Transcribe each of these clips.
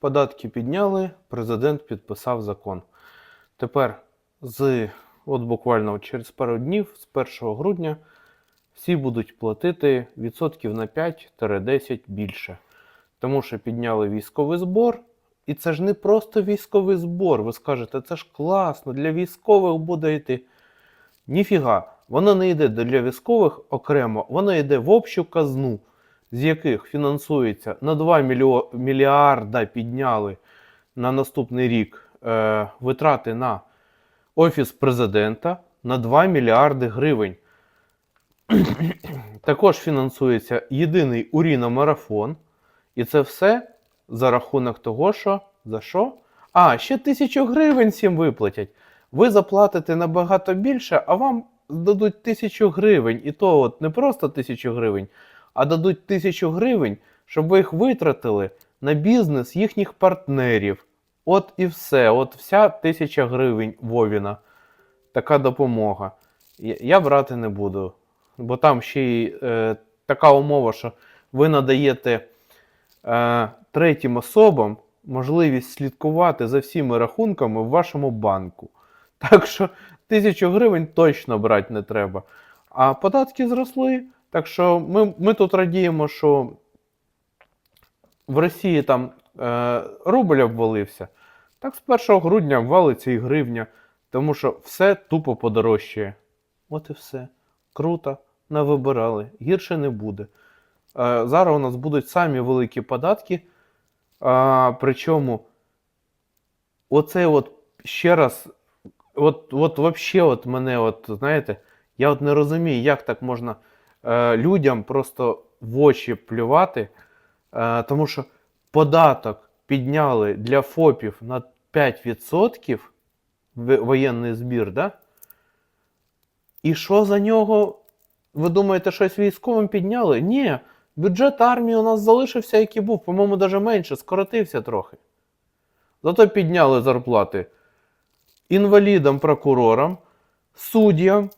податки підняли, президент підписав закон. Тепер з от буквально через пару днів, з 1 грудня, всі будуть платити відсотків на 5-10 більше. Тому що підняли військовий збор. І це ж не просто військовий збор. Ви скажете, це ж класно, для військових буде йти. Ніфіга, воно не йде для військових окремо, воно йде в общу казну, з яких фінансується на 2 мільярда підняли на наступний рік е, витрати на Офіс президента на 2 мільярди гривень. Також фінансується єдиний уріномарафон. І це все за рахунок того, що за що? А, ще тисячу гривень всім виплатять. Ви заплатите набагато більше, а вам дадуть тисячу гривень. І то от не просто тисячу гривень, а дадуть тисячу гривень, щоб ви їх витратили на бізнес їхніх партнерів. От і все. От вся тисяча гривень Вовіна. Така допомога. Я- брати не буду. Бо там ще й е, така умова, що ви надаєте е, третім особам можливість слідкувати за всіми рахунками в вашому банку. Так що тисячу гривень точно брати не треба. А податки зросли. Так що ми, ми тут радіємо, що в Росії там е, рубль обвалився. Так з 1 грудня валиться і гривня, тому що все тупо подорожчає. От і все. Круто, навибирали. Гірше не буде. Е, зараз у нас будуть самі великі податки. А, причому оце от ще раз, от, от вообще от мене, от, знаєте, я от не розумію, як так можна людям просто в очі плювати, е, тому що податок підняли для ФОПів на 5% воєнний збір, да? І що за нього? Ви думаєте, щось військовим підняли? Ні, бюджет армії у нас залишився, який був, по-моєму, навіть менше, скоротився трохи. Зато підняли зарплати інвалідам, прокурорам, суддям,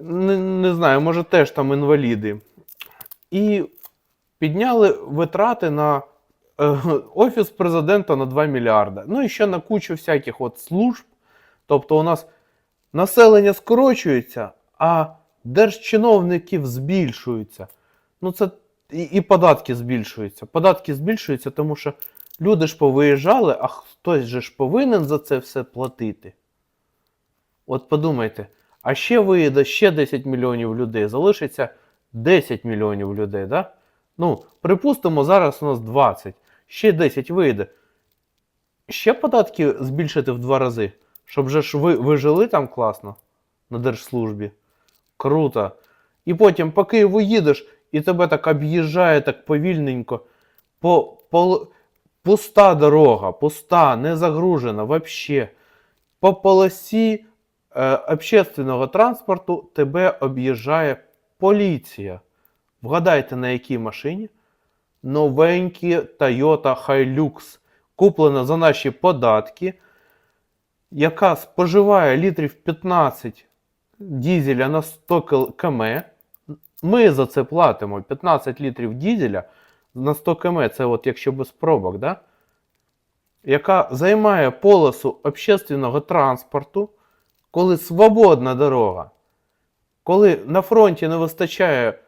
не, не знаю, може теж там інваліди. І підняли витрати на е, Офіс президента на 2 мільярда. Ну і ще на кучу всяких от служб. Тобто у нас населення скорочується, а держчиновників збільшуються. Ну це і, і податки збільшуються. Податки збільшуються, тому що люди ж повиїжджали, а хтось же ж повинен за це все платити. От подумайте, а ще виїде ще 10 мільйонів людей, залишиться 10 мільйонів людей, да? Ну, припустимо, зараз у нас 20, ще 10 вийде. Ще податки збільшити в два рази, щоб же ж ви, ви жили там класно на держслужбі. Круто. І потім по Києву їдеш, і тебе так об'їжджає так повільненько. По, по, пуста дорога, пуста, не загружена вообще. По полосі общественного транспорту тебе об'їжджає поліція. Вгадайте, на якій машині? Новенькі Toyota Hilux, куплена за наші податки, яка споживає літрів 15 дізеля на 100 км. Ми за це платимо 15 літрів дізеля на 100 км, це от якщо без пробок, да? яка займає полосу общественного транспорту, коли свободна дорога, коли на фронті не вистачає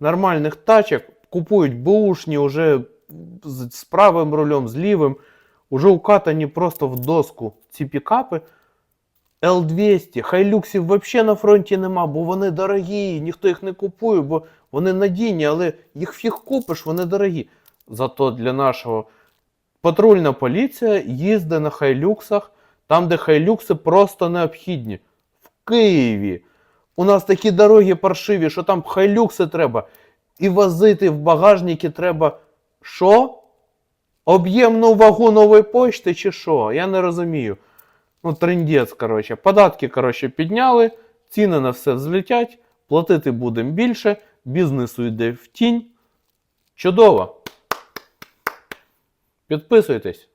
нормальних тачок, купують бушні вже з правим рулем, з лівим, уже укатані просто в доску ці пікапи. Л-200, хайлюксів взагалі на фронті нема, бо вони дорогі, ніхто їх не купує, бо вони надійні, але їх фіг купиш, вони дорогі. Зато для нашого патрульна поліція їздить на хайлюксах, там, де хайлюкси просто необхідні. В Києві. У нас такі дороги паршиві, що там хайлюкси треба. І возити в багажники треба що? Об'ємну вагу нової почти чи що? Я не розумію. Ну, трендець, коротше. Податки, коротше, підняли, ціни на все взлетять, платити будемо більше, бізнесу йде в тінь. Чудово. Підписуйтесь.